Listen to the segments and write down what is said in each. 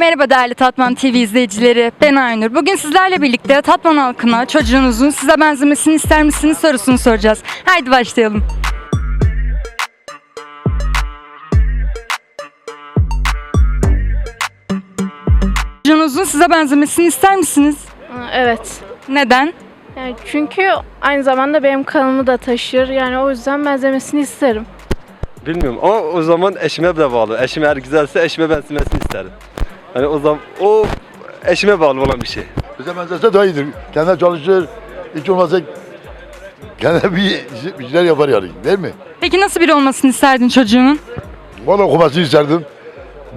Merhaba değerli Tatman TV izleyicileri. Ben Aynur. Bugün sizlerle birlikte Tatman halkına çocuğunuzun size benzemesini ister misiniz sorusunu soracağız. Haydi başlayalım. Çocuğunuzun size benzemesini ister misiniz? Evet. Neden? Yani çünkü aynı zamanda benim kanımı da taşır. Yani o yüzden benzemesini isterim. Bilmiyorum ama o zaman eşime de bağlı. Eşim eğer güzelse eşime benzemesini isterim. Hani o zaman o eşime bağlı olan bir şey. Bize benzese daha iyidir. Kendi çalışır, hiç olmazsa kendi bir, bir şeyler yapar yani. Değil mi? Peki nasıl biri olmasını isterdin çocuğunun? Valla okumasını isterdim.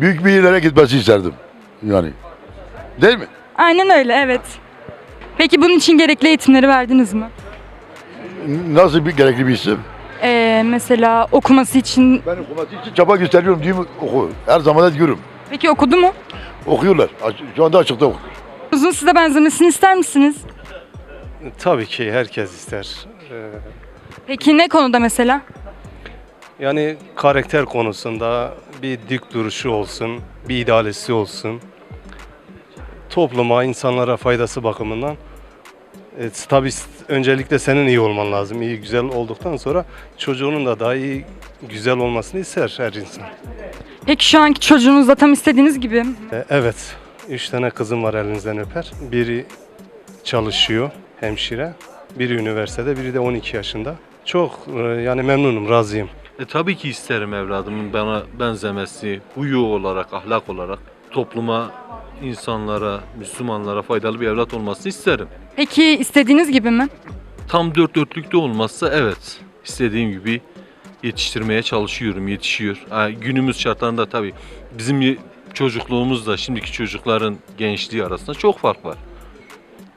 Büyük bir yerlere gitmesini isterdim. Yani. Değil mi? Aynen öyle evet. Peki bunun için gerekli eğitimleri verdiniz mi? Nasıl bir gerekli bir isim? Ee, mesela okuması için. Ben okuması için çaba gösteriyorum değil mi? Oku. Her zaman da diyorum. Peki okudu mu? Okuyorlar. Şu anda açıkta okuyor. Uzun size benzemesini ister misiniz? Tabii ki herkes ister. Ee, Peki ne konuda mesela? yani karakter konusunda bir dik duruşu olsun, bir idealisi olsun. Topluma, insanlara faydası bakımından. E, tabii öncelikle senin iyi olman lazım. İyi, güzel olduktan sonra çocuğunun da daha iyi, güzel olmasını ister her insan. Peki şu anki çocuğunuz da tam istediğiniz gibi. mi? E, Evet, üç tane kızım var elinizden öper. Biri çalışıyor, hemşire. Biri üniversitede, biri de 12 yaşında. Çok e, yani memnunum, razıyım. E, tabii ki isterim evladımın bana benzemesi, huyu olarak, ahlak olarak topluma, insanlara, Müslümanlara faydalı bir evlat olmasını isterim. Peki istediğiniz gibi mi? Tam dört dörtlükte olmazsa evet, istediğim gibi yetiştirmeye çalışıyorum, yetişiyor. Ha, günümüz şartlarında tabii bizim çocukluğumuzla şimdiki çocukların gençliği arasında çok fark var.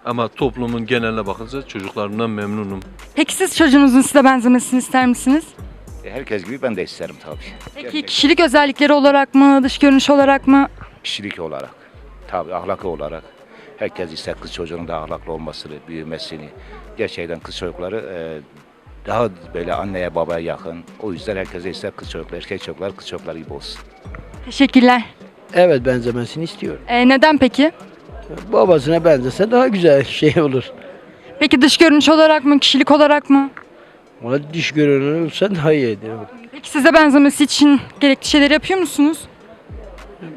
Ama toplumun geneline bakınca çocuklarımdan memnunum. Peki siz çocuğunuzun size benzemesini ister misiniz? E, Herkes gibi ben de isterim tabii. Peki kişilik özellikleri olarak mı, dış görünüş olarak mı? Kişilik olarak, tabii ahlakı olarak. Herkes ister kız çocuğunun da ahlaklı olmasını, büyümesini. Gerçekten kız çocukları e, daha böyle anneye babaya yakın. O yüzden herkes ister kız çocukları, erkek çocuklar kız çocukları gibi olsun. Teşekkürler. Evet benzemesini istiyorum. Ee, neden peki? Babasına benzese daha güzel şey olur. Peki dış görünüş olarak mı, kişilik olarak mı? Ona diş görünür olsa daha iyiydi. Peki size benzemesi için gerekli şeyleri yapıyor musunuz?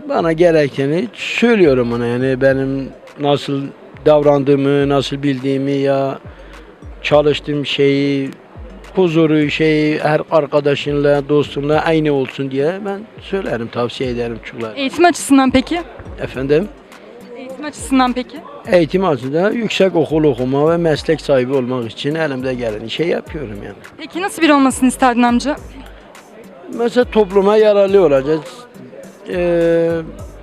Bana gerekeni söylüyorum ona yani benim nasıl davrandığımı, nasıl bildiğimi ya çalıştığım şeyi, huzuru şeyi her arkadaşınla, dostunla aynı olsun diye ben söylerim, tavsiye ederim çocuklara. Eğitim açısından peki? Efendim, Eğitim açısından peki? eğitim açısından yüksek okul okuma ve meslek sahibi olmak için elimde geleni şey yapıyorum yani. Peki nasıl biri olmasını isterdin amca? Mesela topluma yararlı olacağız. Ee,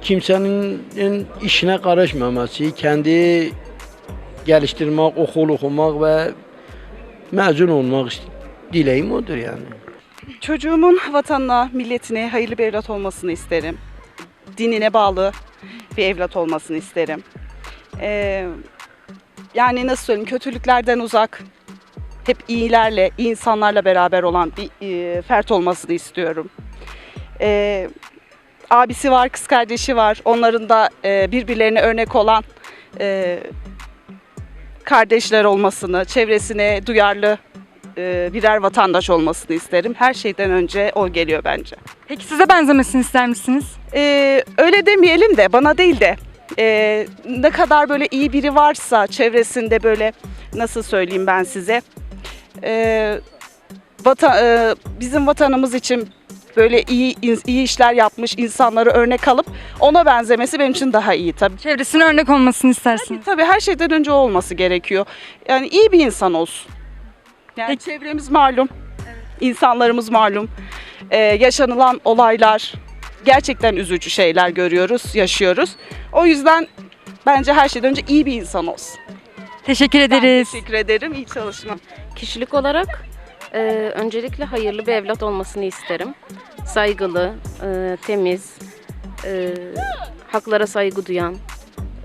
kimsenin işine karışmaması, kendi geliştirmek, okul okumak ve mezun olmak dileğim odur yani. Çocuğumun vatanına, milletine hayırlı bir evlat olmasını isterim. Dinine bağlı bir evlat olmasını isterim. Ee, yani nasıl söyleyeyim, kötülüklerden uzak, hep iyilerle, iyi insanlarla beraber olan bir e, fert olmasını istiyorum. Ee, abisi var, kız kardeşi var. Onların da e, birbirlerine örnek olan e, kardeşler olmasını, çevresine duyarlı e, birer vatandaş olmasını isterim. Her şeyden önce o geliyor bence. Peki size benzemesini ister misiniz? Ee, öyle demeyelim de bana değil de e, ne kadar böyle iyi biri varsa çevresinde böyle nasıl söyleyeyim ben size e, vata- e, bizim vatanımız için böyle iyi iyi işler yapmış insanları örnek alıp ona benzemesi benim için daha iyi tabii. Çevresine örnek olmasını istersiniz. Tabii her şeyden önce o olması gerekiyor. Yani iyi bir insan olsun. Yani Peki. çevremiz malum, insanlarımız malum. Ee, yaşanılan olaylar gerçekten üzücü şeyler görüyoruz, yaşıyoruz. O yüzden bence her şeyden önce iyi bir insan olsun. Teşekkür Ben ederiz. teşekkür ederim. İyi çalışma. Kişilik olarak e, öncelikle hayırlı bir evlat olmasını isterim. Saygılı, e, temiz, e, haklara saygı duyan,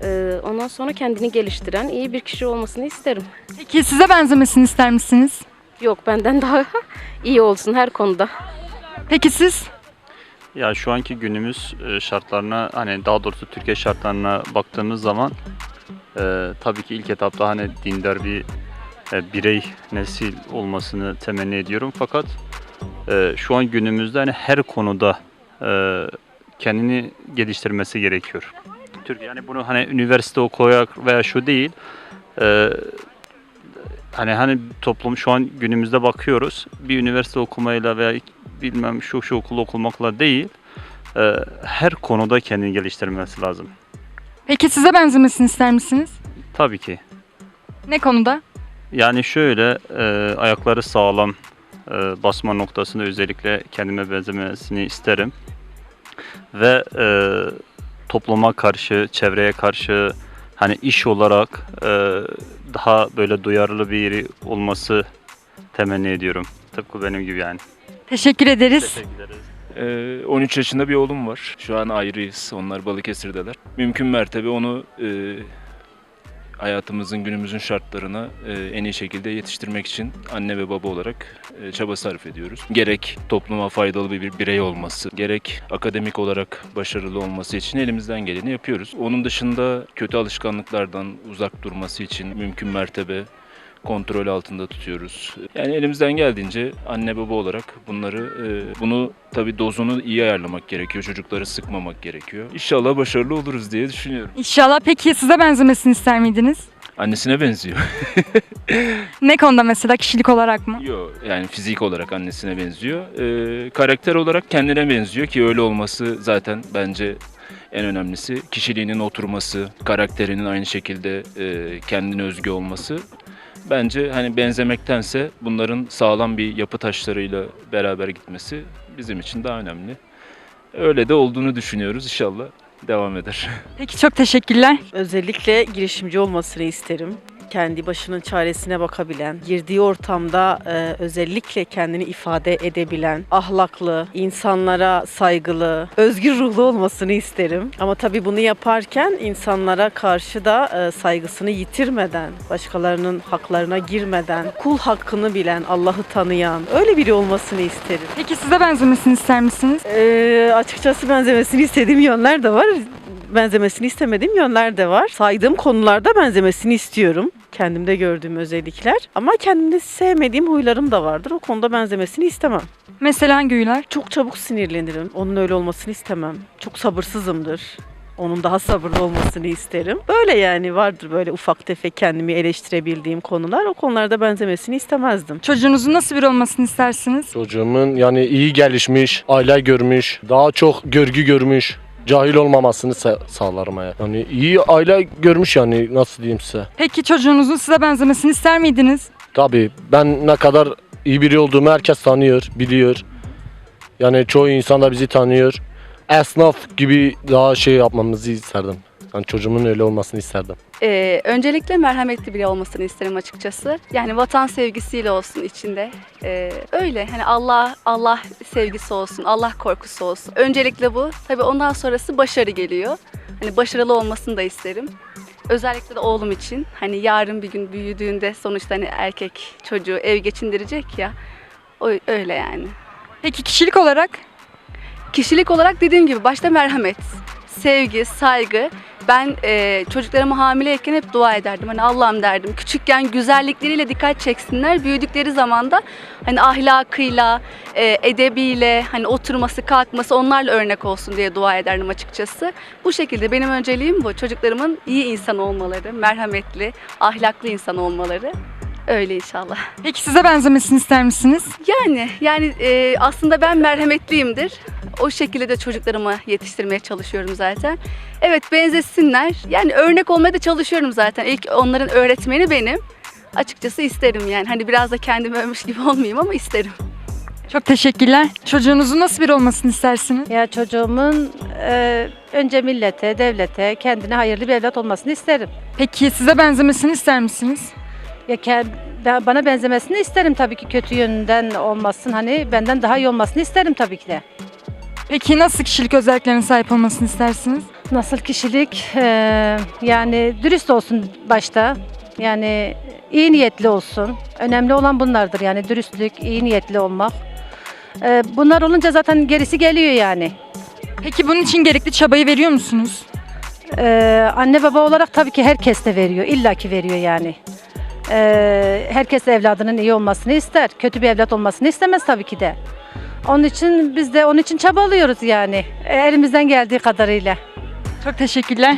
e, ondan sonra kendini geliştiren iyi bir kişi olmasını isterim. Peki size benzemesini ister misiniz? Yok benden daha iyi olsun her konuda. Peki siz? Ya şu anki günümüz e, şartlarına hani daha doğrusu Türkiye şartlarına baktığımız zaman e, tabii ki ilk etapta hani dindar bir e, birey nesil olmasını temenni ediyorum. Fakat e, şu an günümüzde hani her konuda e, kendini geliştirmesi gerekiyor. Türkiye yani bunu hani üniversite okuyarak veya şu değil. e, hani hani toplum şu an günümüzde bakıyoruz. Bir üniversite okumayla veya bilmem şu şu okul okumakla değil. e, her konuda kendini geliştirmesi lazım. Peki size benzemesini ister misiniz? Tabii ki. Ne konuda? Yani şöyle e, ayakları sağlam e, basma noktasında özellikle kendime benzemesini isterim. Ve e, topluma karşı, çevreye karşı hani iş olarak e, daha böyle duyarlı biri olması temenni ediyorum. Tıpkı benim gibi yani. Teşekkür ederiz. Teşekkür ederiz. Ee, 13 yaşında bir oğlum var. Şu an ayrıyız. Onlar Balıkesir'deler. Mümkün mertebe onu e, hayatımızın, günümüzün şartlarına e, en iyi şekilde yetiştirmek için anne ve baba olarak e, çaba sarf ediyoruz. Gerek topluma faydalı bir bir birey olması, gerek akademik olarak başarılı olması için elimizden geleni yapıyoruz. Onun dışında kötü alışkanlıklardan uzak durması için mümkün mertebe kontrol altında tutuyoruz. Yani elimizden geldiğince anne baba olarak bunları e, bunu tabii dozunu iyi ayarlamak gerekiyor. Çocukları sıkmamak gerekiyor. İnşallah başarılı oluruz diye düşünüyorum. İnşallah peki size benzemesini ister miydiniz? Annesine benziyor. Ne konuda mesela kişilik olarak mı? Yok yani fizik olarak annesine benziyor. E, karakter olarak kendine benziyor ki öyle olması zaten bence en önemlisi. Kişiliğinin oturması, karakterinin aynı şekilde e, kendine özgü olması. Bence hani benzemektense bunların sağlam bir yapı taşlarıyla beraber gitmesi bizim için daha önemli. Öyle de olduğunu düşünüyoruz. İnşallah devam eder. Peki çok teşekkürler. Özellikle girişimci olmasını isterim. Kendi başının çaresine bakabilen, girdiği ortamda e, özellikle kendini ifade edebilen, ahlaklı, insanlara saygılı, özgür ruhlu olmasını isterim. Ama tabii bunu yaparken insanlara karşı da e, saygısını yitirmeden, başkalarının haklarına girmeden, kul hakkını bilen, Allah'ı tanıyan, öyle biri olmasını isterim. Peki size benzemesini ister misiniz? Ee, açıkçası benzemesini istediğim yönler de var. Benzemesini istemediğim yönler de var. Saydığım konularda benzemesini istiyorum. Kendimde gördüğüm özellikler. Ama kendimde sevmediğim huylarım da vardır. O konuda benzemesini istemem. Mesela hangi huylar? Çok çabuk sinirlenirim. Onun öyle olmasını istemem. Çok sabırsızımdır. Onun daha sabırlı olmasını isterim. Böyle yani vardır böyle ufak tefek kendimi eleştirebildiğim konular. O konularda benzemesini istemezdim. Çocuğunuzun nasıl biri olmasını istersiniz? Çocuğumun yani iyi gelişmiş, aile görmüş, daha çok görgü görmüş, cahil olmamasını sa- sağlarım ya. Yani iyi aile görmüş yani nasıl diyeyim size. Peki çocuğunuzun size benzemesini ister miydiniz? Tabii ben ne kadar iyi biri olduğumu herkes tanıyor, biliyor. Yani çoğu insan da bizi tanıyor. Esnaf gibi daha şey yapmamızı isterdim. Yani çocuğumun öyle olmasını isterdim. Ee, öncelikle merhametli biri olmasını isterim açıkçası. Yani vatan sevgisiyle olsun içinde. Ee, öyle hani Allah Allah sevgisi olsun, Allah korkusu olsun. Öncelikle bu. Tabii ondan sonrası başarı geliyor. Hani başarılı olmasını da isterim. Özellikle de oğlum için. Hani yarın bir gün büyüdüğünde sonuçta hani erkek çocuğu ev geçindirecek ya. O öyle yani. Peki kişilik olarak? Kişilik olarak dediğim gibi başta merhamet, sevgi, saygı. Ben e, çocuklarıma hamileyken hep dua ederdim. Hani Allah'ım derdim. Küçükken güzellikleriyle dikkat çeksinler. Büyüdükleri zaman da hani ahlakıyla, e, edebiyle, hani oturması, kalkması onlarla örnek olsun diye dua ederdim açıkçası. Bu şekilde benim önceliğim bu. Çocuklarımın iyi insan olmaları, merhametli, ahlaklı insan olmaları. Öyle inşallah. Peki size benzemesini ister misiniz? Yani yani e, aslında ben merhametliyimdir. O şekilde de çocuklarımı yetiştirmeye çalışıyorum zaten. Evet benzesinler. Yani örnek olmaya da çalışıyorum zaten. İlk onların öğretmeni benim. Açıkçası isterim yani. Hani biraz da kendimi övmüş gibi olmayayım ama isterim. Çok teşekkürler. Çocuğunuzun nasıl biri olmasını istersiniz? Ya çocuğumun e, önce millete, devlete, kendine hayırlı bir evlat olmasını isterim. Peki size benzemesini ister misiniz? Ya ben- bana benzemesini isterim tabii ki kötü yönünden olmasın. Hani benden daha iyi olmasını isterim tabii ki de. Peki nasıl kişilik özelliklerine sahip olmasını istersiniz? Nasıl kişilik? e, yani dürüst olsun başta. Yani iyi niyetli olsun. Önemli olan bunlardır yani dürüstlük, iyi niyetli olmak. Ee, bunlar olunca zaten gerisi geliyor yani. Peki bunun için gerekli çabayı veriyor musunuz? Ee, anne baba olarak tabii ki herkes de veriyor. illaki veriyor yani. Ee, herkes evladının iyi olmasını ister. Kötü bir evlat olmasını istemez tabii ki de. Onun için biz de onun için çabalıyoruz yani. Elimizden geldiği kadarıyla. Çok teşekkürler.